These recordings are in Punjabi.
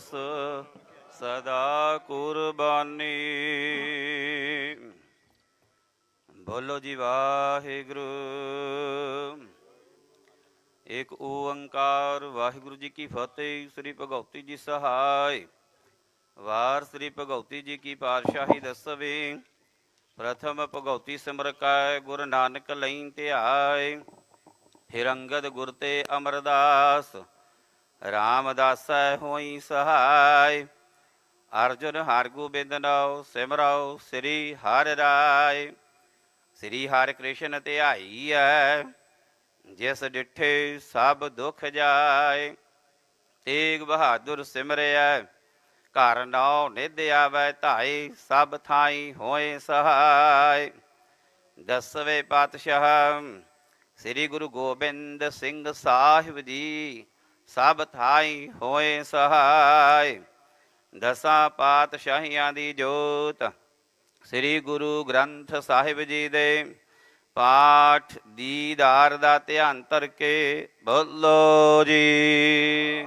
ਦਾਸ ਸਦਾ ਕੁਰਬਾਨੀ। ਬੋਲੋ ਜੀ ਵਾਹਿਗੁਰੂ। ਇੱਕ ਓੰਕਾਰ। ਵਾਹਿਗੁਰੂ ਜੀ ਕੀ ਫਤਿਹ। ਸ੍ਰੀ ਭਗਉਤੀ ਜੀ ਸਹਾਇ ਵਾਰ ਸ੍ਰੀ ਭਗਉਤੀ ਜੀ ਕੀ ਪਾਤਸ਼ਾਹੀ ਦਸਵੇ। ਪ੍ਰਥਮ ਭਗਉਤੀ ਸਿਮਰ ਕੈ, ਗੁਰ ਨਾਨਕ ਲਈ ਧਿਆਏ। ਹਿਰੰਗਦ ਗੁਰ ਤੇ ਅਮਰਦਾਸ। ਰਾਮਦਾਸੈ ਹੋਈ ਸਹਾਇ। ਅਰਜੁਨ ਹਰਿ ਗੋਬਿੰਦ ਨਾਉ, ਸਿਮਰਾਉ, ਸ੍ਰੀ ਹਰਿ ਰਾਇ। ਸ੍ਰੀ ਹਰਿ ਕ੍ਰਿਸ਼ਨ ਧਿਆਈਐ, ਜਿਸ ਡਿਠੇ ਸਭ ਦੁਖ ਜਾਏ ਤੇਗ ਬਹਾਦਰ ਸਿਮਰਿਐ, ਘਰ ਨੌ ਨਿਧ ਆਵੈ ਧਾਈ, ਸਭ ਥਾਈ ਹੋਏ ਸਹਾਇ। ਦਸਵੇਂ ਪਾਤਸ਼ਾਹ, ਸ੍ਰੀ ਗੁਰੂ ਗੋਬਿੰਦ ਸਿੰਘ ਸਾਹਿਬ ਜੀ। ਸਭ ਥਾਈ ਹੋਏ ਸਹਾਇ ਦਸਾਂ ਪਾਤਸ਼ਾਹੀਆਂ ਦੀ ਜੋਤ। ਸ੍ਰੀ ਗੁਰੂ ਗ੍ਰੰਥ ਸਾਹਿਬ ਜੀ ਦੇ ਪਾਠ ਦੀਦਾਰ ਦਾ ਧਿਆਨ ਧਰ ਕੇ ਬੋਲੋ ਜੀ।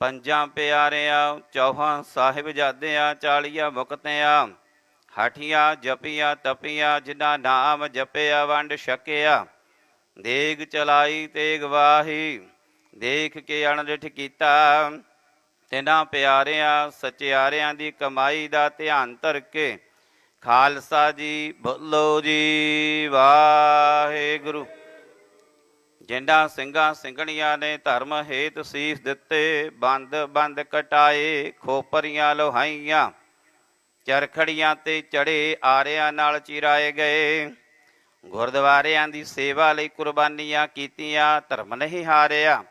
ਪੰਜਾਂ ਪਿਆਰਿਆਂ, ਚੌਹਾਂ ਸਾਹਿਬਜ਼ਾਦਿਆਂ ਚਾਲੀਆਂ ਮੁਕਤਿਆਂ, ਹਠੀਆਂ, ਜਪੀਆਂ, ਤਪੀਆਂ, ਜਿਨ੍ਹਾਂ ਨਾਮ ਜਪਿਆ ਵੰਡ ਛਕਿਆ। ਦੇਗ ਚਲਾਈ, ਤੇਗ ਵਾਹੀ, ਦੇਖ ਕੇ ਅਣਡਿਠ ਕੀਤਾ। ਤਿਨਾਂ ਪਿਆਰਿਆਂ, ਸਚਿਆਰਿਆਂ ਦੀ ਕਮਾਈ ਦਾ ਧਿਆਨ ਧਰ ਕੇ ਖਾਲਸਾ ਜੀ ਬੋਲੋ ਜੀ, ਵਾਹਿਗੁਰੂ। ਜਿੰਨਾ ਸਿੰਘਾਂ ਸਿੰਘਣੀਆਂ ਨੇ ਧਰਮ ਹੇਤ ਸੀਸ ਦਿੱਤੇ, ਬੰਦ ਬੰਦ ਕਟਾਏ ਖੋਪਰੀਆਂ ਲੋਹਾਈਆਂ, ਚਰਖੜੀਆਂ ਤੇ ਚੜੇ ਆਰਿਆਂ ਨਾਲ ਚਿਰਾਏ ਗਏ। ਗੁਰਦੁਆਰਿਆਂ ਦੀ ਸੇਵਾ ਲਈ ਕੁਰਬਾਨੀਆਂ ਕੀਤੀਆਂ, ਧਰਮ ਨਹੀਂ ਹਾਰਿਆ।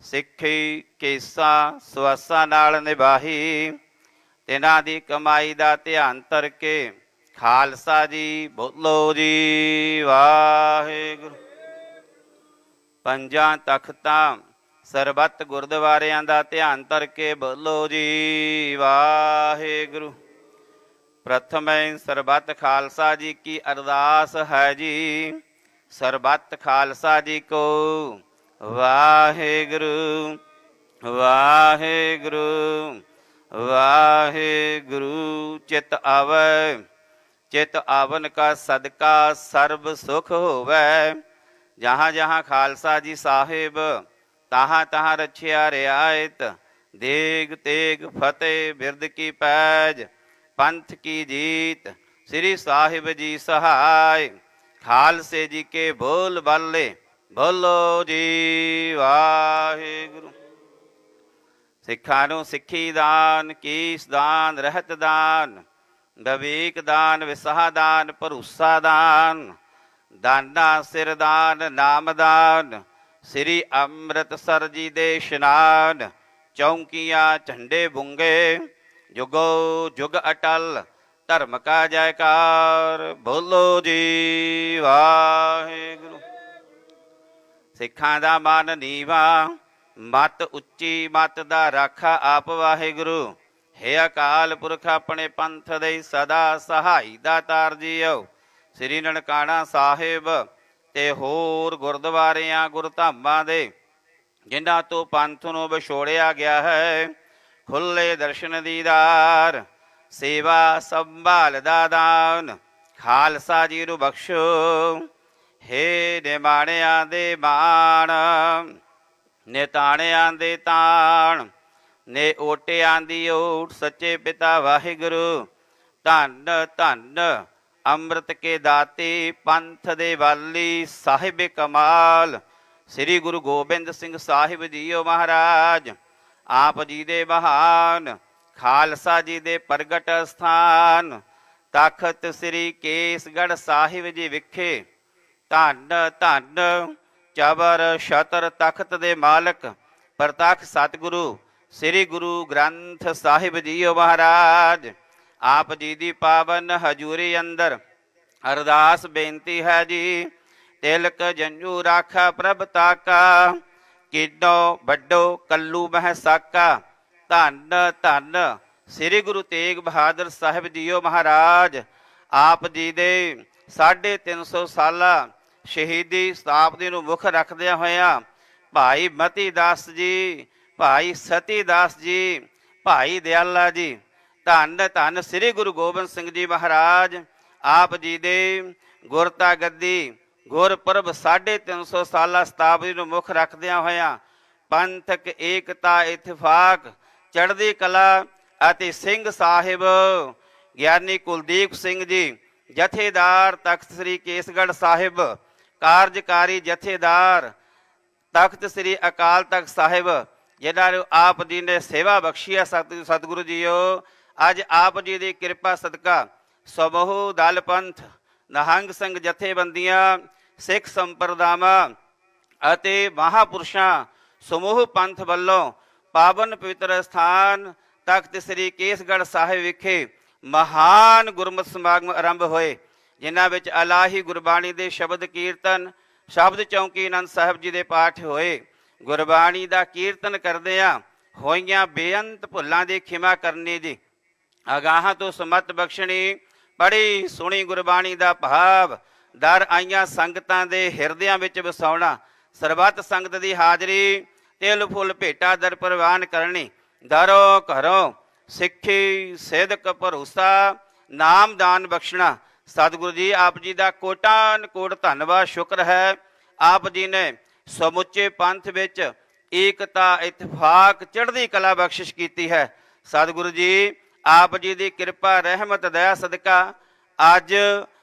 ਸਿੱਖੀ ਕੇਸਾ ਸਵਾਸਾ ਨਾਲ ਨਿਭਾਹੀ। ਤਿਨਾਂ ਦੀ ਕਮਾਈ ਦਾ ਧਿਆਨ ਧਰ ਕੇ ਖਾਲਸਾ ਜੀ ਬੋਲੋ ਜੀ, ਵਾਹਿਗੁਰੂ। ਪੰਜਾਂ ਤਖਤਾਂ ਸਰਬੱਤ ਗੁਰਦੁਆਰਿਆਂ ਦਾ ਧਿਆਨ ਧਰ ਕੇ ਬੋਲੋ ਜੀ, ਵਾਹਿਗੁਰੂ। ਪ੍ਰਥਮੇ ਸਰਬੱਤ ਖਾਲਸਾ ਜੀ ਕੀ ਅਰਦਾਸ ਹੈ ਜੀ। ਸਰਬੱਤ ਖਾਲਸਾ ਜੀ ਕੋ ਵਾਹਿਗੁਰੂ ਵਾਹਿਗੁਰੂ ਵਾਹਿਗੁਰੂ। ਚਿਤ ਆਵੈ, ਚਿਤ ਆਵਨ ਕਾ ਸਦਕਾ ਸਰਬ ਸੁਖ ਹੋਵੇ। ਜਹਾਂ ਜਹਾਂ ਖਾਲਸਾ ਜੀ ਸਾਹਿਬ, ਤਹਾਂ ਤਹਾਂ ਰਛਿਆ ਰਿਆਇਤ। ਦੇਗ ਤੇਗ ਫਤਿਹ ਬਿਰਦ ਕੀ ਪੈਜ। ਪੰਥ ਕੀ ਜੀਤ, ਸ੍ਰੀ ਸਾਹਿਬ ਜੀ ਸਹਾਇ, ਖਾਲਸੇ ਜੀ ਕੇ ਬੋਲ ਬੱਲੇ, ਬੋਲੋ ਜੀ ਵਾਹਿਗੁਰੂ। ਸਿੱਖਾਂ ਨੂੰ ਸਿੱਖੀ ਦਾਨ, ਕੀਸ ਦਾਨ, ਰਹਿਤ ਦਾਨ, ਵਿਵੇਕ ਦਾਨ, ਵਿਸਾਹ ਦਾਨ, ਭਰੋਸਾ ਦਾਨ, ਦਾਨਾ ਸਿਰ ਦਾਨ, ਨਾਮ ਦਾਨ, ਸ੍ਰੀ ਅੰਮ੍ਰਿਤਸਰ ਜੀ ਦੇ ਇਸ਼ਨਾਨ, ਚੌਂਕੀਆਂ, ਝੰਡੇ ਬੁੰਗੇ ਜੁਗੋ ਜੁਗ ਅਟਲ, ਧਰਮ ਕਾ ਜੈਕਾਰ, ਬੋਲੋ ਜੀ ਵਾਹਿਗੁਰੂ। ਸਿੱਖਾਂ ਦਾ ਮਨ ਨੀਵਾ, ਮਤ ਉੱਚੀ, ਮਤ ਦਾ ਰਾਖਾ ਆਪ ਵਾਹਿਗੁਰੂ। ਹੈ ਅਕਾਲ ਪੁਰਖ ਆਪਣੇ ਪੰਥ ਦੇ ਸਦਾ ਸਹਾਈ ਦਾ ਤਾਰ ਜੀਓ। ਸ੍ਰੀ ਨਨਕਾਣਾ ਸਾਹਿਬ ਤੇ ਹੋਰ ਗੁਰਦੁਆਰਿਆਂ, ਗੁਰਧਾਮਾਂ ਦੇ, ਜਿਨ੍ਹਾਂ ਤੋਂ ਪੰਥ ਨੂੰ ਵਿਛੋੜਿਆ ਗਿਆ ਹੈ ਖੁੱਲੇ ਦਰਸ਼ਨ ਦੀਦਾਰ, ਸੇਵਾ ਸੰਭਾਲ ਦਾ ਦਾਨ ਖਾਲਸਾ ਜੀ ਨੂੰ ਬਖਸ਼ੋ। ਹੇ ਨਿਮਾਣਿਆਂ ਦੇ ਮਾਣ, ਨਿਤਾਣਿਆਂ ਦੇ ਤਾਣ, ਨੇ ਓਟਿਆਂ ਦੀ ਓਟ ਸੱਚੇ ਪਿਤਾ ਵਾਹਿਗੁਰੂ। ਧੰਨ ਧੰਨ, ਅੰਮ੍ਰਿਤ ਕੇ ਦਾਤੇ ਪੰਥ ਦੇ ਵਾਲੀ ਸਾਹਿਬ ਕਮਾਲ, ਸ੍ਰੀ ਗੁਰੂ ਗੋਬਿੰਦ ਸਿੰਘ ਸਾਹਿਬ ਜੀਓ ਮਹਾਰਾਜ। ਆਪ ਜੀ ਦੇ ਬਹਾਨ, ਖਾਲਸਾ ਜੀ ਦੇ ਪ੍ਰਗਟ ਸਥਾਨ। ਤਖਤ ਸ੍ਰੀ ਕੇਸਗੜ ਸਾਹਿਬ ਜੀ ਵਿਖੇ ਧੰਨ ਧੰਨ ਚਬਰ ਛਤਰ ਤਖਤ ਦੇ ਮਾਲਕ ਪ੍ਰਤੱਖ ਸਤਿਗੁਰੂ ਸ੍ਰੀ ਗੁਰੂ ਗ੍ਰੰਥ ਸਾਹਿਬ ਜੀਓ ਮਹਾਰਾਜ। ਆਪ ਜੀ ਦੀ ਪਾਵਨ ਹਜੂਰੀ ਅੰਦਰ ਅਰਦਾਸ ਬੇਨਤੀ ਹੈ ਜੀ, ਤਿਲਕ ਜੰਜੂ ਰਾਖਾ ਪ੍ਰਭ ਤਾਕਾ। ਕਿਡੋ, ਵੱਡੋ, ਕੱਲੂ ਮਹਿ ਸਾਕਾ ਧੰਨ ਧੰਨ। ਸ੍ਰੀ ਗੁਰੂ ਤੇਗ ਬਹਾਦਰ ਸਾਹਿਬ ਜੀਓ ਮਹਾਰਾਜ, ਆਪ ਜੀ ਦੇ 350 ਸਾਲਾ ਸ਼ਹੀਦੀ ਸਤਾਬਦੀ ਨੂੰ ਮੁੱਖ ਰੱਖਦਿਆਂ ਹੋਇਆਂ ਭਾਈ ਮਤੀ ਦਾਸ ਜੀ, ਭਾਈ ਸਤੀ ਦਾਸ ਜੀ, ਭਾਈ ਦਿਆਲਾ ਜੀ, ਧੰਨ ਧੰਨ ਸ੍ਰੀ ਗੁਰੂ ਗੋਬਿੰਦ ਸਿੰਘ ਜੀ ਮਹਾਰਾਜ, ਆਪ ਜੀ ਦੇ ਗੁਰਤਾ ਗੱਦੀ ਗੁਰਪੁਰਬ 350 ਸਾਲਾ ਸਤਾਬਦੀ ਨੂੰ ਮੁੱਖ ਰੱਖਦਿਆਂ ਹੋਇਆਂ ਪੰਥਕ ਏਕਤਾ, ਇਤਫਾਕ, ਚੜ੍ਹਦੀ ਕਲਾ ਅਤੇ ਸਿੰਘ ਸਾਹਿਬ, ਗਿਆਨੀ ਕੁਲਦੀਪ ਸਿੰਘ ਜੀ, ਜਥੇਦਾਰ ਤਖਤ ਸ੍ਰੀ ਕੇਸਗੜ੍ਹ ਸਾਹਿਬ, ਕਾਰਜਕਾਰੀ ਜਥੇਦਾਰ ਤਖਤ ਸ੍ਰੀ ਅਕਾਲ ਤਖਤ ਸਾਹਿਬ ਜਿਹਨਾਂ ਨੂੰ ਆਪ ਜੀ ਨੇ ਸੇਵਾ ਬਖਸ਼ੀ ਹੈ ਸਤਿ- ਸਤਿਗੁਰੂ ਜੀਓ। ਅੱਜ ਆਪ ਜੀ ਦੀ ਕਿਰਪਾ ਸਦਕਾ ਸਮੂਹ ਦਲ ਪੰਥ, ਨਹੰਗ ਸਿੰਘ ਜਥੇਬੰਦੀਆਂ ਸਿੱਖ ਸੰਪਰਦਾਵਾਂ ਅਤੇ ਮਹਾਪੁਰਸ਼ਾਂ ਸਮੂਹ ਪੰਥ ਵੱਲੋਂ ਪਾਵਨ ਪਵਿੱਤਰ ਸਥਾਨ ਤਖਤ ਸ੍ਰੀ ਕੇਸਗੜ੍ਹ ਸਾਹਿਬ ਵਿਖੇ ਮਹਾਨ ਗੁਰਮਤਿ ਸਮਾਗਮ ਆਰੰਭ ਹੋਏ, ਜਿਨ੍ਹਾਂ ਵਿੱਚ ਅਲਾਹੀ ਗੁਰਬਾਣੀ ਦੇ ਸ਼ਬਦ ਕੀਰਤਨ, ਸ਼ਬਦ ਚੌਂਕੀ ਆਨੰਦ ਸਾਹਿਬ ਜੀ ਦੇ ਪਾਠ ਹੋਏ। ਗੁਰਬਾਣੀ ਦਾ ਕੀਰਤਨ ਕਰਦਿਆਂ ਹੋਈਆਂ ਬੇਅੰਤ ਭੁੱਲਾਂ ਦੀ ਖਿਮਾ ਕਰਨੀ ਦੀ ਅਗਾਹਾਂ ਤੋਂ ਸਮਤ ਬਖਸ਼ਣੀ, ਬੜੀ ਸੋਹਣੀ ਗੁਰਬਾਣੀ ਦਾ ਭਾਵ ਦਰ ਆਈਆਂ ਸੰਗਤਾਂ ਦੇ ਹਿਰਦਿਆਂ ਵਿੱਚ ਵਸਾਉਣਾ। ਸਰਬੱਤ ਸੰਗਤ ਦੀ ਹਾਜ਼ਰੀ, ਤਿਲ ਫੁੱਲ ਭੇਟਾ ਦਰ ਪ੍ਰਵਾਨ ਕਰਨੀ। ਦਰੋ ਘਰੋਂ ਸਿੱਖੀ ਸਿਦਕ ਭਰੋਸਾ, ਨਾਮ ਦਾਨ ਬਖਸ਼ਣਾ। ਸਤਿਗੁਰੂ ਜੀ, ਆਪ ਜੀ ਦਾ ਕੋਟਾਨ ਕੋਟ ਧੰਨਵਾਦ, ਸ਼ੁਕਰ ਹੈ। ਆਪ ਜੀ ਨੇ ਸਮੁੱਚੇ ਪੰਥ ਵਿੱਚ ਏਕਤਾ, ਇਤਫਾਕ, ਚੜ੍ਹਦੀ ਕਲਾ ਬਖਸ਼ਿਸ਼ ਕੀਤੀ ਹੈ। ਸਤਿਗੁਰੂ ਜੀ, ਆਪ ਜੀ ਦੀ ਕਿਰਪਾ, ਰਹਿਮਤ, ਦਇਆ, ਸਦਕਾ। ਅੱਜ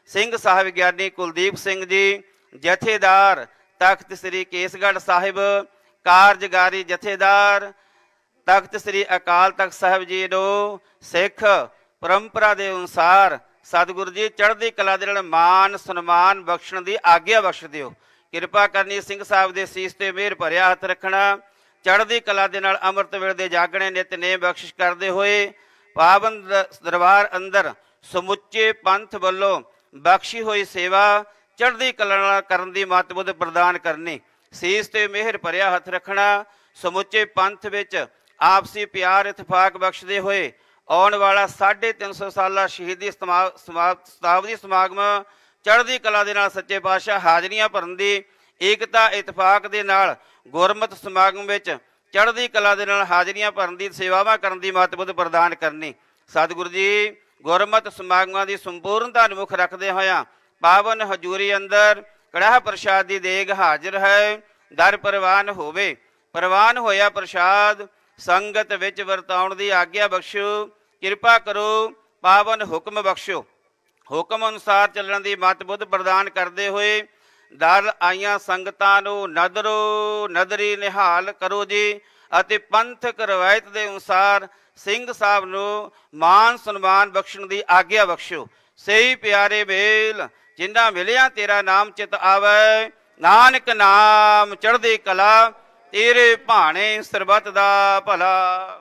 ਸਿੰਘ ਸਾਹਿਬ ਗਿਆਨੀ ਕੁਲਦੀਪ ਸਿੰਘ ਜੀ, ਜਥੇਦਾਰ ਤਖਤ ਸ੍ਰੀ ਕੇਸਗੜ੍ਹ ਸਾਹਿਬ, ਕਾਰਜਕਾਰੀ ਜਥੇਦਾਰ ਤਖਤ ਸ੍ਰੀ ਅਕਾਲ ਤਖਤ ਸਾਹਿਬ ਜੀ ਨੂੰ ਸਿੱਖ ਪਰੰਪਰਾ ਦੇ ਅਨੁਸਾਰ ਸਤਿਗੁਰੂ ਜੀ ਚੜ੍ਹਦੀ ਕਲਾ ਦੇ ਨਾਲ ਮਾਨ ਸਨਮਾਨ ਬਖਸ਼ਣ ਦੀ ਆਗਿਆ ਬਖਸ਼ ਦਿਓ। ਕਿਰਪਾ ਕਰਨੀ ਸਿੰਘ ਸਾਹਿਬ ਦੇ ਸੀਸ ਤੇ ਮਿਹਰ ਭਰਿਆ ਹੱਥ ਰੱਖਣਾ। ਚੜ੍ਹਦੀ ਕਲਾ ਦੇ ਨਾਲ ਅੰਮ੍ਰਿਤ ਵੇਲੇ ਦੇ ਜਾਗਣੇ ਨਿਤਨੇਮ ਬਖਸ਼ਿਸ਼ ਕਰਦੇ ਹੋਏ ਪਾਵਨ ਦਰਬਾਰ ਅੰਦਰ ਸਮੁੱਚੇ ਪੰਥ ਵੱਲੋਂ ਬਖਸ਼ੀ ਹੋਈ ਸੇਵਾ ਚੜ੍ਹਦੀ ਕਲਾ ਨਾਲ ਕਰਨ ਦੀ ਮਤਬੁੱਧ ਪ੍ਰਦਾਨ ਕਰਨੀ। ਸੀਸ ਤੇ ਮਿਹਰ ਭਰਿਆ ਹੱਥ ਰੱਖਣਾ, ਸਮੁੱਚੇ ਪੰਥ ਵਿੱਚ ਆਪਸੀ ਪਿਆਰ ਇਤਫਾਕ ਬਖਸ਼ਦੇ ਹੋਏ ਆਉਣ ਵਾਲਾ 350 ਸਾਲਾ ਸ਼ਹੀਦੀ ਸਮਾ- ਸਮਾ- ਸ਼ਤਾਬਦੀ ਸਮਾਗਮ ਚੜ੍ਹਦੀ ਕਲਾ ਦੇ ਨਾਲ ਸੱਚੇ ਪਾਤਸ਼ਾਹ ਹਾਜ਼ਰੀਆਂ ਭਰਨ ਦੀ, ਏਕਤਾ ਇਤਫਾਕ ਦੇ ਨਾਲ ਗੁਰਮਤਿ ਸਮਾਗਮ ਵਿੱਚ ਚੜ੍ਹਦੀ ਕਲਾ ਦੇ ਨਾਲ ਹਾਜ਼ਰੀਆਂ ਭਰਨ ਦੀ, ਸੇਵਾਵਾਂ ਕਰਨ ਦੀ ਮਹੱਤਵਪੂਰਨ ਪ੍ਰਦਾਨ ਕਰਨੀ। ਸਤਿਗੁਰੂ ਜੀ ਗੁਰਮਤਿ ਸਮਾਗਮਾਂ ਦੀ ਸੰਪੂਰਨਤਾ ਨੂੰ ਮੁੱਖ ਰੱਖਦੇ ਹੋਇਆਂ ਪਾਵਨ ਹਜੂਰੀ ਅੰਦਰ ਕੜਾਹ ਪ੍ਰਸ਼ਾਦ ਦੀ ਦੇਗ ਹਾਜ਼ਰ ਹੈ। ਦਰ ਪ੍ਰਵਾਨ ਹੋਵੇ। ਪ੍ਰਵਾਨ ਹੋਇਆ ਪ੍ਰਸ਼ਾਦ ਸੰਗਤ ਵਿੱਚ ਵਰਤਾਉਣ ਦੀ ਆਗਿਆ ਬਖਸ਼ੋ। ਕਿਰਪਾ ਕਰੋ ਪਾਵਨ ਹੁਕਮ ਬਖਸ਼ੋ। ਹੁਕਮ ਅਨੁਸਾਰ ਚੱਲਣ ਦੀ ਮਤ ਬੁੱਧ ਪ੍ਰਦਾਨ ਕਰਦੇ ਹੋਏ ਦਰ ਆਈਆਂ ਸੰਗਤਾਂ ਨੂੰ ਨਦਰੋ ਨਦਰੀ ਨਿਹਾਲ ਕਰੋ ਜੀ। ਅਤੇ ਪੰਥਕ ਰਵਾਇਤ ਦੇ ਅਨੁਸਾਰ ਸਿੰਘ ਸਾਹਿਬ ਨੂੰ ਮਾਨ ਸਨਮਾਨ ਬਖਸ਼ਣ ਦੀ ਆਗਿਆ ਬਖਸ਼ੋ ਸਹੀ ਪਿਆਰੇ ਵੇਲ ਜਿੰਨਾ ਮਿਲਿਆ ਤੇਰਾ ਨਾਮ ਚਿਤ ਆਵੇ। ਨਾਨਕ ਨਾਮ ਚੜ੍ਹਦੀ ਕਲਾ, ਤੇਰੇ ਭਾਣੇ ਸਰਬਤ ਦਾ ਭਲਾ।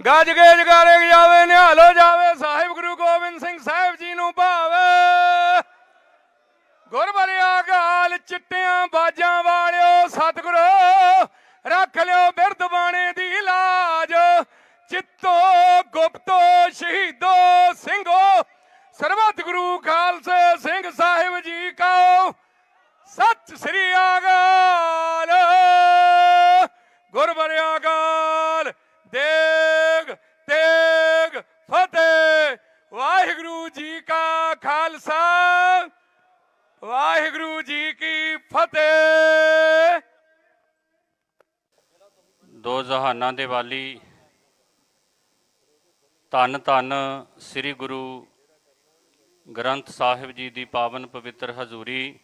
ਗੱਜ ਕੇ ਜਗਾਰੇ ਜਾਵੇ, ਨਿਹਾਲੋ ਜਾਵੇ, ਸਾਹਿਬ ਗੁਰੂ ਗੋਬਿੰਦ ਸਿੰਘ ਸਾਹਿਬ ਜੀ ਨੂੰ ਭਾਵੇ। ਗੁਰਬਰਿਆ ਗਾਲ ਚਿੱਟਿਆਂ ਬਾਜਾਂ ਵਾਲਿਓ, ਸਤਿਗੁਰੂ ਰੱਖ ਲਿਓ ਬਿਰਧ ਬਾਣੇ ਦੀ ਲਾਜ। ਚਿੱਤੋ ਗੁਪਤੋ ਸ਼ਹੀਦੋ ਸਿੰਘੋ। ਸਰਬੱਤ ਗੁਰੂ ਖਾਲਸੇ ਸਿੰਘ ਸਾਹਿਬ ਜੀ ਕਾ ਸਤਿ ਸ੍ਰੀ ਅਕਾਲ। ਗੁਰਬਰਿਆ ਗਾਲ ਦੇਗ ਤੇਗ, ਫਤਿਹ। ਵਾਹਿਗੁਰੂ ਜੀ ਕਾ ਖਾਲਸਾ। ਵਾਹਿਗੁਰੂ ਜੀ ਕੀ ਫਤਿਹ। ਦੋ ਜਹਾਨਾਂ ਦੇ ਵਾਲੀ ਧੰਨ ਧੰਨ ਸ੍ਰੀ ਗੁਰੂ ਗ੍ਰੰਥ ਸਾਹਿਬ ਜੀ ਦੀ ਪਾਵਨ ਪਵਿੱਤਰ ਹਜ਼ੂਰੀ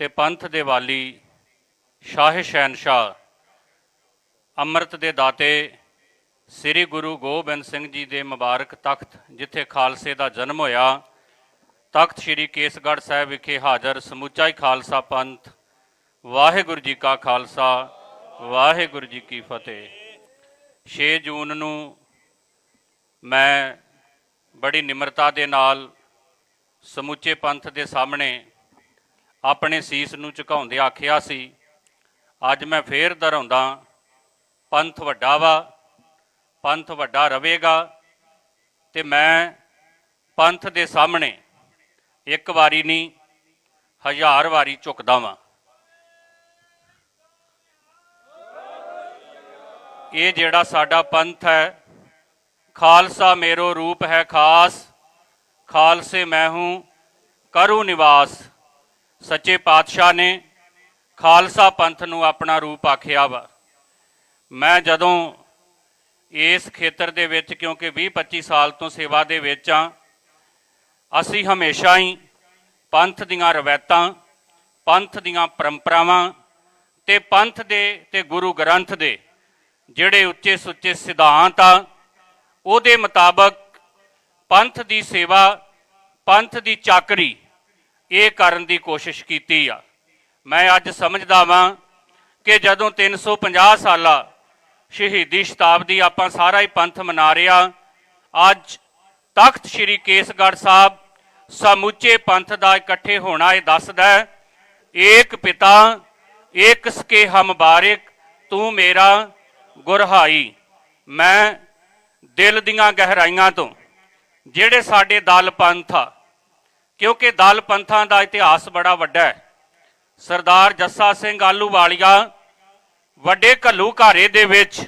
ਤੇ ਪੰਥ ਦੇ ਵਾਲੀ ਸ਼ਾਹ ਸ਼ਹਿਨਸ਼ਾਹ ਅੰਮ੍ਰਿਤ ਦੇ ਦਾਤੇ ਸ੍ਰੀ ਗੁਰੂ ਗੋਬਿੰਦ ਸਿੰਘ ਜੀ ਦੇ ਮੁਬਾਰਕ ਤਖਤ, ਜਿੱਥੇ ਖਾਲਸੇ ਦਾ ਜਨਮ ਹੋਇਆ, ਤਖਤ ਸ੍ਰੀ ਕੇਸਗੜ੍ਹ ਸਾਹਿਬ ਵਿਖੇ ਹਾਜ਼ਰ ਸਮੁੱਚਾ ਹੀ ਖਾਲਸਾ ਪੰਥ, ਵਾਹਿਗੁਰੂ ਜੀ ਕਾ ਖਾਲਸਾ ਵਾਹਿਗੁਰੂ ਜੀ ਕੀ ਫਤਿਹ। 6 ਜੂਨ ਨੂੰ ਮੈਂ ਬੜੀ ਨਿਮਰਤਾ ਦੇ ਨਾਲ ਸਮੁੱਚੇ ਪੰਥ ਦੇ ਸਾਹਮਣੇ ਆਪਣੇ ਸੀਸ ਨੂੰ ਝੁਕਾਉਂਦੇ ਆਖਿਆ ਸੀ, ਅੱਜ ਮੈਂ ਫੇਰ ਦੁਹਰਾਉਂਦਾ, ਪੰਥ ਵੱਡਾ ਵਾ, ਪੰਥ ਵੱਡਾ ਰਹੇਗਾ ਤੇ ਮੈਂ ਪੰਥ ਦੇ ਸਾਹਮਣੇ ਇੱਕ ਵਾਰੀ ਨਹੀਂ, ਹਜ਼ਾਰ ਵਾਰੀ ਝੁਕਦਾ ਵਾਂ। ਇਹ ਜਿਹੜਾ ਸਾਡਾ ਪੰਥ ਹੈ, ਖਾਲਸਾ ਮੇਰੋ ਰੂਪ ਹੈ ਖਾਸ, ਖਾਲਸੇ ਮੈਂ ਹੂੰ, ਕਰੂ ਨਿਵਾਸ। ਸੱਚੇ ਪਾਤਸ਼ਾਹ ਨੇ ਖਾਲਸਾ ਪੰਥ ਨੂੰ ਆਪਣਾ ਰੂਪ ਆਖਿਆ ਵਾ। ਮੈਂ ਜਦੋਂ ਇਸ ਖੇਤਰ ਦੇ ਵਿੱਚ, ਕਿਉਂਕਿ 20 25 ਸਾਲ ਤੋਂ ਸੇਵਾ ਦੇ ਵਿੱਚ ਆ ਅਸੀਂ ਹਮੇਸ਼ਾ ਹੀ ਪੰਥ ਦੀਆਂ ਰਵਾਇਤਾਂ, ਪੰਥ ਦੀਆਂ ਪਰੰਪਰਾਵਾਂ ਤੇ ਪੰਥ ਦੇ ਤੇ ਗੁਰੂ ਗ੍ਰੰਥ ਦੇ ਜਿਹੜੇ ਉੱਚੇ ਸੁੱਚੇ ਸਿਧਾਂਤ ਆ, ਉਹਦੇ ਮੁਤਾਬਕ ਪੰਥ ਦੀ ਸੇਵਾ, ਪੰਥ ਦੀ ਚਾਕਰੀ, ਇਹ ਕਰਨ ਦੀ ਕੋਸ਼ਿਸ਼ ਕੀਤੀ ਆ। ਮੈਂ ਅੱਜ ਸਮਝਦਾ ਵਾਂ ਕਿ ਜਦੋਂ 350 ਸਾਲਾ ਸ਼ਹੀਦੀ ਸ਼ਤਾਬਦੀ ਆਪਾਂ ਸਾਰਾ ਹੀ ਪੰਥ ਮਨਾ ਰਿਹਾ ਅੱਜ ਤਖਤ ਸ੍ਰੀ ਕੇਸਗੜ੍ਹ ਸਾਹਿਬ ਸਮੁੱਚੇ ਪੰਥ ਦਾ ਇਕੱਠੇ ਹੋਣਾ ਇਹ ਦੱਸਦਾ ਏਕ ਪਿਤਾ, ਏਕ ਸਕੇ ਹਮ ਬਾਰਿਕ, ਤੂੰ ਮੇਰਾ ਗੁਰਹਾਈ। ਮੈਂ ਦਿਲ ਦੀਆਂ ਗਹਿਰਾਈਆਂ ਤੋਂ, ਜਿਹੜੇ ਸਾਡੇ ਦਲ ਪੰਥ ਆ, ਕਿਉਂਕਿ ਦਲ ਪੰਥਾਂ ਦਾ ਇਤਿਹਾਸ ਬੜਾ ਵੱਡਾ ਹੈ। ਸਰਦਾਰ ਜੱਸਾ ਸਿੰਘ ਆਲੂਵਾਲੀਆ ਵੱਡੇ ਘੱਲੂ ਘਾਰੇ ਦੇ ਵਿੱਚ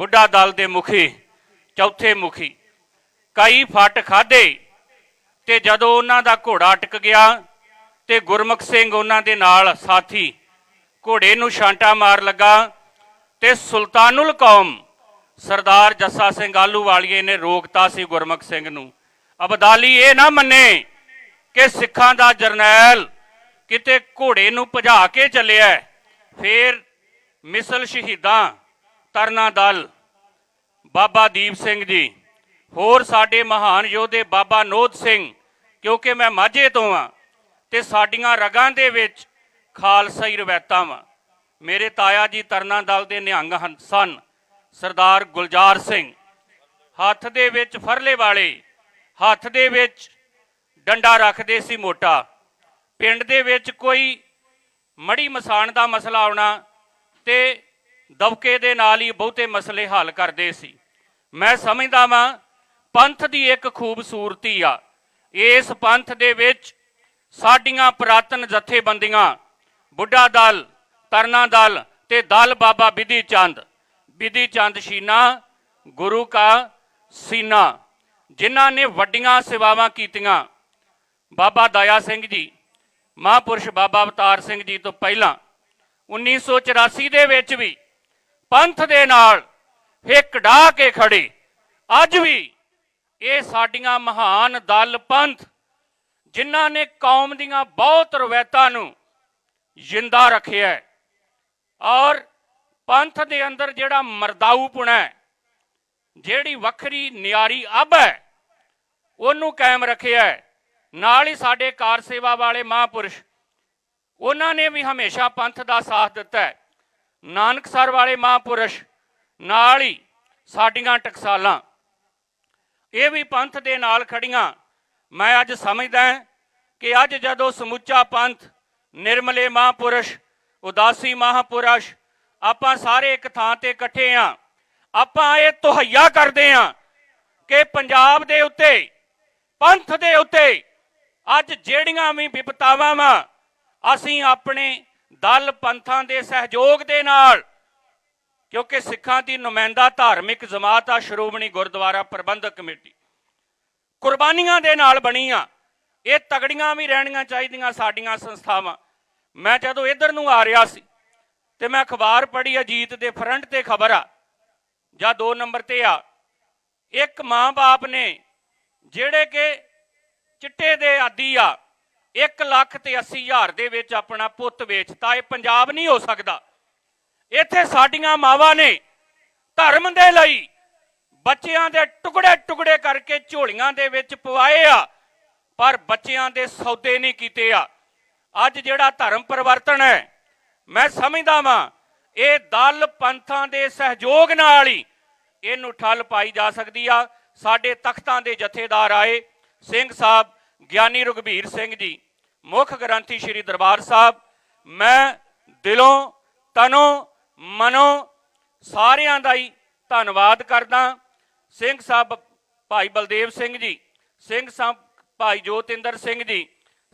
ਬੁੱਢਾ ਦਲ ਦੇ ਮੁਖੀ, ਚੌਥੇ ਮੁਖੀ, ਕਈ ਫੱਟ ਖਾਦੇ ਤੇ ਜਦੋਂ ਉਹਨਾਂ ਦਾ ਘੋੜਾ ਅਟਕ ਗਿਆ ਤੇ ਗੁਰਮੁਖ ਸਿੰਘ ਉਹਨਾਂ ਦੇ ਨਾਲ ਸਾਥੀ ਘੋੜੇ ਨੂੰ ਛਾਂਟਾ ਮਾਰ ਲੱਗਾ ਤੇ ਸੁਲਤਾਨੁਲ ਕੌਮ ਸਰਦਾਰ ਜੱਸਾ ਸਿੰਘ ਆਲੂ ਵਾਲੀਏ ਨੇ ਰੋਕਤਾ ਸੀ ਗੁਰਮੁਖ ਸਿੰਘ ਨੂੰ ਅਬਦਾਲੀ ਇਹ ਨਾ ਮੰਨੇ ਕਿ ਸਿੱਖਾਂ ਦਾ ਜਰਨੈਲ ਕਿਤੇ ਘੋੜੇ ਨੂੰ ਭਜਾ ਕੇ ਚੱਲਿਆ ਹੈ। ਫੇਰ ਮਿਸਲ ਸ਼ਹੀਦਾਂ ਤਰਨਾ ਦਲ, ਬਾਬਾ ਦੀਪ ਸਿੰਘ ਜੀ, ਹੋਰ ਸਾਡੇ ਮਹਾਨ ਯੋਧੇ ਬਾਬਾ ਨੋਦ ਸਿੰਘ, ਕਿਉਂਕਿ ਮੈਂ ਮਾਝੇ ਤੋਂ ਆ ਤੇ ਸਾਡੀਆਂ ਰਗਾਂ ਦੇ ਵਿੱਚ ਖਾਲਸਾਈ ਰਵਾਇਤਾਂ ਵਾ ਮੇਰੇ ਤਾਇਆ ਜੀ ਤਰਨਾ ਦਲ ਦੇ ਨਿਹੰਗ ਹਨ, ਸਨ। ਸਰਦਾਰ ਗੁਲਜ਼ਾਰ ਸਿੰਘ, ਹੱਥ ਦੇ ਵਿੱਚ ਫਰਲੇ ਵਾਲੇ, ਹੱਥ ਦੇ ਵਿੱਚ ਡੰਡਾ ਰੱਖਦੇ ਸੀ ਮੋਟਾ। ਪਿੰਡ ਦੇ ਵਿੱਚ ਕੋਈ ਮੜੀ ਮਸਾਣ ਦਾ ਮਸਲਾ ਆਉਣਾ ਤੇ ਦਬਕੇ ਦੇ ਨਾਲ ਹੀ ਬਹੁਤੇ ਮਸਲੇ ਹੱਲ ਕਰਦੇ ਸੀ। ਮੈਂ ਸਮਝਦਾ ਵਾਂ, ਪੰਥ ਦੀ ਇੱਕ ਖੂਬਸੂਰਤੀ ਆ। ਇਸ ਪੰਥ ਦੇ ਵਿੱਚ ਸਾਡੀਆਂ ਪੁਰਾਤਨ ਜਥੇਬੰਦੀਆਂ, ਬੁੱਢਾ ਦਲ ਤਰਨਾ ਦਲ ਤੇ ਦਲ ਬਾਬਾ ਬਿਧੀ ਚੰਦ। ਬਿਧੀ ਚੰਦ ਸ਼ੀਨਾ, ਗੁਰੂ ਕਾ ਸੀਨਾ, ਜਿਨ੍ਹਾਂ ਨੇ ਵੱਡੀਆਂ ਸੇਵਾਵਾਂ ਕੀਤੀਆਂ। ਬਾਬਾ ਦਇਆ ਸਿੰਘ ਜੀ, ਮਹਾਂਪੁਰਸ਼ ਬਾਬਾ ਅਵਤਾਰ ਸਿੰਘ ਜੀ ਤੋਂ ਪਹਿਲਾਂ 1984 ਦੇ ਵਿੱਚ ਵੀ ਪੰਥ ਦੇ ਨਾਲ ਹਿੱਕ ਢਾ ਕੇ ਖੜੇ ਅੱਜ ਵੀ ਇਹ ਸਾਡੀਆਂ ਮਹਾਨ ਦਲ ਪੰਥ, ਜਿਨ੍ਹਾਂ ਨੇ ਕੌਮ ਦੀਆਂ ਬਹੁਤ ਰਵਾਇਤਾਂ ਨੂੰ ਜਿੰਦਾ ਰੱਖਿਆ ਹੈ। ਔਰ ਪੰਥ ਦੇ ਅੰਦਰ ਜਿਹੜਾ ਮਰਦਾਊਪੁਣਾ ਹੈ, ਜਿਹੜੀ ਵੱਖਰੀ ਨਿਆਰੀ ਅੱਬ ਹੈ, ਉਹਨੂੰ ਕਾਇਮ ਰੱਖਿਆ ਹੈ। ਨਾਲ ਹੀ ਸਾਡੇ ਕਾਰ ਸੇਵਾ ਵਾਲੇ ਮਹਾਂਪੁਰਸ਼, ਉਹਨਾਂ ਨੇ ਵੀ ਹਮੇਸ਼ਾ ਪੰਥ ਦਾ ਸਾਥ ਦਿੱਤਾ ਹੈ। ਨਾਨਕਸਰ ਵਾਲੇ ਮਹਾਂਪੁਰਸ਼, ਨਾਲ ਹੀ ਸਾਡੀਆਂ ਟਕਸਾਲਾਂ, ਇਹ ਵੀ ਪੰਥ ਦੇ ਨਾਲ ਖੜੀਆਂ ਮੈਂ ਅੱਜ ਸਮਝਦਾ ਕਿ ਅੱਜ ਜਦੋਂ ਸਮੁੱਚਾ ਪੰਥ, ਨਿਰਮਲੇ ਮਹਾਂਪੁਰਸ਼ ਉਦਾਸੀ ਮਹਾਂਪੁਰਸ਼, ਆਪਾਂ ਸਾਰੇ ਇੱਕ ਥਾਂ ਤੇ ਇਕੱਠੇ ਆ। ਆਪਾਂ ਇਹ ਤੁਹਈਆ ਕਰਦੇ ਆ ਕਿ ਪੰਜਾਬ ਦੇ ਉੱਤੇ, ਪੰਥ ਦੇ ਉੱਤੇ ਅੱਜ ਜਿਹੜੀਆਂ ਵੀ ਵਿਪਤਾਵਾਂ ਵਾ, ਅਸੀਂ ਆਪਣੇ ਦਲ ਪੰਥਾਂ ਦੇ ਸਹਿਯੋਗ ਦੇ ਨਾਲ, ਕਿਉਂਕਿ ਸਿੱਖਾਂ ਦੀ ਨੁਮਾਇੰਦਾ ਧਾਰਮਿਕ ਜਮਾਤ ਆ ਸ਼੍ਰੋਮਣੀ ਗੁਰਦੁਆਰਾ ਪ੍ਰਬੰਧਕ ਕਮੇਟੀ। ਕੁਰਬਾਨੀਆਂ ਦੇ ਨਾਲ ਬਣੀ ਆ ਇਹ ਤਗੜੀਆਂ ਵੀ ਰਹਿਣੀਆਂ ਚਾਹੀਦੀਆਂ ਸਾਡੀਆਂ ਸੰਸਥਾਵਾਂ। ਮੈਂ ਜਦੋਂ ਇੱਧਰ ਨੂੰ ਆ ਰਿਹਾ ਸੀ ਤੇ ਮੈਂ ਅਖਬਾਰ ਪੜ੍ਹੀ, ਅਜੀਤ ਦੇ ਫਰੰਟ ਤੇ ਖਬਰ ਆ, ਜਾਂ 2 ਨੰਬਰ ਤੇ ਆ, ਇੱਕ ਮਾਂ-ਬਾਪ ਨੇ ਜਿਹੜੇ ਕਿ ਚਿੱਟੇ ਦੇ ਆਦੀ ਆ 1 ਲੱਖ ਤੇ 80 ਹਜ਼ਾਰ ਦੇ ਵਿੱਚ ਆਪਣਾ ਪੁੱਤ ਵੇਚਤਾ, ਇਹ ਪੰਜਾਬ ਨਹੀਂ ਹੋ ਸਕਦਾ। ਇੱਥੇ ਸਾਡੀਆਂ ਮਾਵਾਂ ਨੇ ਧਰਮ ਦੇ ਲਈ ਬੱਚਿਆਂ ਦੇ ਟੁਕੜੇ ਟੁਕੜੇ ਕਰਕੇ ਝੋਲੀਆਂ ਦੇ ਵਿੱਚ ਪਵਾਏ ਆ, ਪਰ ਬੱਚਿਆਂ ਦੇ ਸੌਦੇ ਨਹੀਂ ਕੀਤੇ ਆ। ਅੱਜ ਜਿਹੜਾ ਧਰਮ ਪਰਿਵਰਤਨ ਹੈ, ਮੈਂ ਸਮਝਦਾ ਵਾਂ, ਇਹ ਦਲ ਪੰਥਾਂ ਦੇ ਸਹਿਯੋਗ ਨਾਲ ਹੀ ਇਹਨੂੰ ਠੱਲ ਪਾਈ ਜਾ ਸਕਦੀ ਆ। ਸਾਡੇ ਤਖਤਾਂ ਦੇ ਜਥੇਦਾਰ ਆਏ, ਸਿੰਘ ਸਾਹਿਬ ਗਿਆਨੀ ਰਘਬੀਰ ਸਿੰਘ ਜੀ, ਮੁੱਖ ਗ੍ਰੰਥੀ ਸ੍ਰੀ ਦਰਬਾਰ ਸਾਹਿਬ, ਮੈਂ ਦਿਲੋਂ, ਤਨੋਂ, ਮਨੋਂ ਸਾਰਿਆਂ ਦਾ ਹੀ ਧੰਨਵਾਦ ਕਰਦਾ। ਸਿੰਘ ਸਾਹਿਬ ਭਾਈ ਬਲਦੇਵ ਸਿੰਘ ਜੀ, ਸਿੰਘ ਸਾਹਿਬ ਭਾਈ ਜੋਤਿੰਦਰ ਸਿੰਘ ਜੀ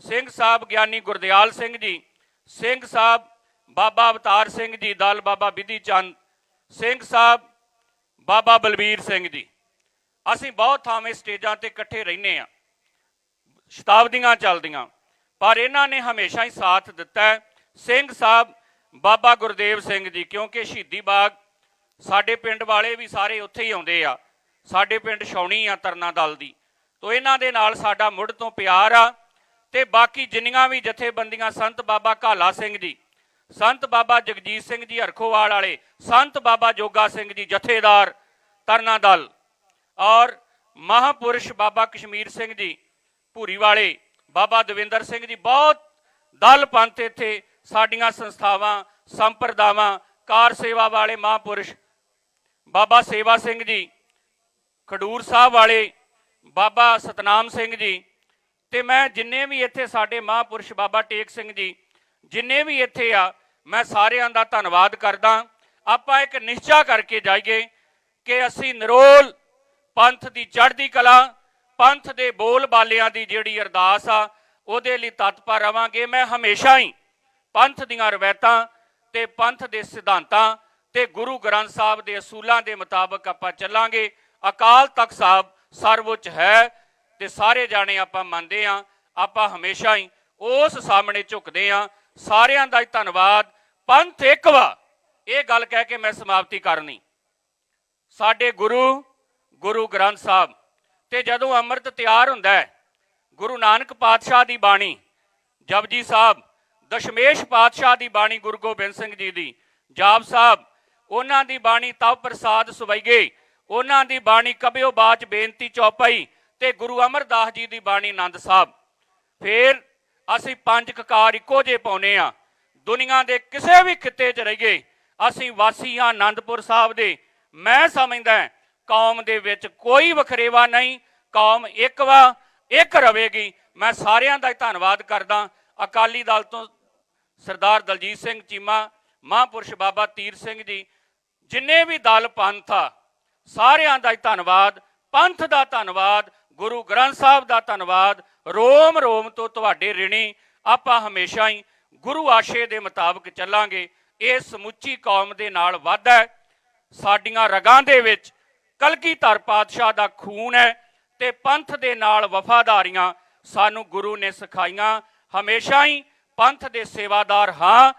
ਸਿੰਘ ਸਾਹਿਬ ਗਿਆਨੀ ਗੁਰਦਿਆਲ ਸਿੰਘ ਜੀ, ਸਿੰਘ ਸਾਹਿਬ ਬਾਬਾ ਅਵਤਾਰ ਸਿੰਘ ਜੀ, ਦਲ ਬਾਬਾ ਬਿਧੀ ਚੰਦ, ਸਿੰਘ ਸਾਹਿਬ ਬਾਬਾ ਬਲਬੀਰ ਸਿੰਘ ਜੀ। ਅਸੀਂ ਬਹੁਤ ਥਾਵੇਂ ਸਟੇਜਾਂ ਤੇ ਇਕੱਠੇ ਰਹਿੰਦੇ ਆ ਸ਼ਤਾਬਦੀਆਂ ਚੱਲਦੀਆਂ, ਪਰ ਇਹਨਾਂ ਨੇ ਹਮੇਸ਼ਾ ਹੀ ਸਾਥ ਦਿੱਤਾ ਸਿੰਘ ਸਾਹਿਬ ਬਾਬਾ ਗੁਰਦੇਵ ਸਿੰਘ ਜੀ, ਕਿਉਂਕਿ ਸ਼ਹੀਦੀ ਬਾਗ ਸਾਡੇ ਪਿੰਡ ਵਾਲੇ ਵੀ ਸਾਰੇ ਉੱਥੇ ਹੀ ਆਉਂਦੇ ਆ। ਸਾਡੇ ਪਿੰਡ ਛਾਉਣੀ ਆ ਤਰਨਾ ਦਲ ਦੀ। ਤੋ ਇਹਨਾਂ ਦੇ ਨਾਲ ਸਾਡਾ ਮੁੱਢ ਤੋਂ ਪਿਆਰ ਆ। ਤੇ ਬਾਕੀ ਜਿੰਨੀਆਂ ਵੀ ਜਥੇਬੰਦੀਆਂ ਸੰਤ ਬਾਬਾ ਕਾਲਾ ਸਿੰਘ ਜੀ, ਸੰਤ ਬਾਬਾ ਜਗਜੀਤ ਸਿੰਘ ਜੀ ਹਰਖੋਵਾਲ ਵਾਲੇ, ਸੰਤ ਬਾਬਾ ਜੋਗਾ ਸਿੰਘ ਜੀ ਜਥੇਦਾਰ ਤਰਨਾ ਦਲ ਔਰ ਮਹਾਪੁਰਸ਼ ਬਾਬਾ ਕਸ਼ਮੀਰ ਸਿੰਘ ਜੀ ਭੂਰੀ ਵਾਲੇ, ਬਾਬਾ ਦਵਿੰਦਰ ਸਿੰਘ ਜੀ ਬਹੁਤ ਦਲ ਪੰਥ ਇੱਥੇ ਸਾਡੀਆਂ ਸੰਸਥਾਵਾਂ, ਸੰਪਰਦਾਵਾਂ, ਕਾਰ ਸੇਵਾ ਵਾਲੇ ਮਹਾਪੁਰਸ਼ ਬਾਬਾ ਸੇਵਾ ਸਿੰਘ ਜੀ, ਖਡੂਰ ਸਾਹਿਬ ਵਾਲੇ ਬਾਬਾ ਸਤਨਾਮ ਸਿੰਘ ਜੀ ਤੇ ਮੈਂ ਜਿੰਨੇ ਵੀ ਇੱਥੇ ਸਾਡੇ ਮਹਾਪੁਰਸ਼ ਬਾਬਾ ਟੇਕ ਸਿੰਘ ਜੀ, ਜਿੰਨੇ ਵੀ ਇੱਥੇ ਆ, ਮੈਂ ਸਾਰਿਆਂ ਦਾ ਧੰਨਵਾਦ ਕਰਦਾ। ਆਪਾਂ ਇੱਕ ਨਿਸ਼ਚਾ ਕਰਕੇ ਜਾਈਏ ਕਿ ਅਸੀਂ ਨਿਰੋਲ ਪੰਥ ਦੀ ਚੜ੍ਹਦੀ ਕਲਾ, ਪੰਥ ਦੇ ਬੋਲ ਬਾਲਿਆਂ ਦੀ ਜਿਹੜੀ ਅਰਦਾਸ ਆ, ਉਹਦੇ ਲਈ ਤਤਪਰ ਰਵਾਂਗੇ। ਮੈਂ ਹਮੇਸ਼ਾ ਹੀ ਪੰਥ ਦੀਆਂ ਰਵਾਇਤਾਂ ਤੇ ਪੰਥ ਦੇ ਸਿਧਾਂਤਾਂ ਤੇ ਗੁਰੂ ਗ੍ਰੰਥ ਸਾਹਿਬ ਦੇ ਅਸੂਲਾਂ ਦੇ ਮੁਤਾਬਕ ਆਪਾਂ ਚੱਲਾਂਗੇ। ਅਕਾਲ ਤਖਤ ਸਾਹਿਬ ਸਰਵਉੱਚ ਹੈ ਤੇ ਸਾਰੇ ਜਾਣੇ ਆਪਾਂ ਮੰਨਦੇ ਆ ਆਪਾਂ ਹਮੇਸ਼ਾ ਹੀ ਉਸ ਸਾਹਮਣੇ ਝੁਕਦੇ ਆ ਸਾਰਿਆਂ ਦਾ ਹੀ ਧੰਨਵਾਦ। ਪੰਥ ਇੱਕ ਵਾ। ਇਹ ਗੱਲ ਕਹਿ ਕੇ ਮੈਂ ਸਮਾਪਤੀ ਕਰਨੀ। ਸਾਡੇ ਗੁਰੂ ਗੁਰੂ ਗ੍ਰੰਥ ਸਾਹਿਬ, ਤੇ ਜਦੋਂ ਅੰਮ੍ਰਿਤ ਤਿਆਰ ਹੁੰਦਾ ਹੈ, ਗੁਰੂ ਨਾਨਕ ਪਾਤਸ਼ਾਹ ਦੀ ਬਾਣੀ, ਜਪਜੀ ਸਾਹਿਬ, ਦਸ਼ਮੇਸ਼ ਪਾਤਸ਼ਾਹ ਦੀ ਬਾਣੀ ਗੁਰੂ ਗੋਬਿੰਦ ਸਿੰਘ ਜੀ ਦੀ, ਜਾਪ ਸਾਹਿਬ, ਉਹਨਾਂ ਦੀ ਬਾਣੀ ਤਵ ਪ੍ਰਸਾਦ ਸੁਵਈਗੇ ਉਹਨਾਂ ਦੀ ਬਾਣੀ ਕਬਿਓ ਬਾਚ ਬੇਨਤੀ ਚੌਪਈ ਤੇ ਗੁਰੂ ਅਮਰਦਾਸ ਜੀ ਦੀ ਬਾਣੀ ਆਨੰਦ ਸਾਹਿਬ। ਫਿਰ ਅਸੀਂ ਪੰਜ ਕਕਾਰ ਇੱਕੋ ਜੇ ਪਾਉਨੇ ਆ। ਦੁਨੀਆ ਦੇ ਕਿਸੇ ਵੀ ਖਿੱਤੇ 'ਚ ਰਹੀਏ, ਅਸੀਂ ਵਾਸੀ ਹਾਂ ਆਨੰਦਪੁਰ ਸਾਹਿਬ ਦੇ। ਮੈਂ ਸਮਝਦਾ ਕੌਮ ਦੇ ਵਿੱਚ ਕੋਈ ਵਖਰੇਵਾ ਨਹੀਂ, ਕੌਮ ਇੱਕ ਵਾ, ਇੱਕ ਰਵੇਗੀ। ਮੈਂ ਸਾਰਿਆਂ ਦਾ ਹੀ ਧੰਨਵਾਦ ਕਰਦਾ। ਅਕਾਲੀ ਦਲ ਤੋਂ ਸਰਦਾਰ ਦਲਜੀਤ ਸਿੰਘ ਚੀਮਾ, ਮਹਾਂਪੁਰਸ਼ ਬਾਬਾ ਤੀਰ ਸਿੰਘ ਜੀ, ਜਿੰਨੇ ਵੀ ਦਲ ਪੰਥ ਆ, ਸਾਰਿਆਂ ਦਾ ਹੀ ਧੰਨਵਾਦ, ਪੰਥ ਦਾ ਧੰਨਵਾਦ ਗੁਰੂ ਗ੍ਰੰਥ ਸਾਹਿਬ ਦਾ ਧੰਨਵਾਦ। ਰੋਮ ਰੋਮ ਤੋਂ ਤੁਹਾਡੇ ਰਿਣੀ ਆਪਾਂ ਹਮੇਸ਼ਾ ਹੀ ਗੁਰੂ ਆਸ਼ੇ ਦੇ ਮੁਤਾਬਕ ਚੱਲਾਂਗੇ। ਇਹ ਸਮੁੱਚੀ ਕੌਮ ਦੇ ਨਾਲ ਵਾਧਾ ਹੈ। ਸਾਡੀਆਂ ਰਗਾਂ ਦੇ ਵਿੱਚ ਕਲਗੀਧਰ ਪਾਤਸ਼ਾਹ ਦਾ ਖੂਨ ਹੈ ਤੇ ਪੰਥ ਦੇ ਨਾਲ ਵਫਾਦਾਰੀਆਂ ਸਾਨੂੰ ਗੁਰੂ ਨੇ ਸਿਖਾਈਆਂ। ਹਮੇਸ਼ਾ ਹੀ ਪੰਥ ਦੇ ਸੇਵਾਦਾਰ ਹਾਂ।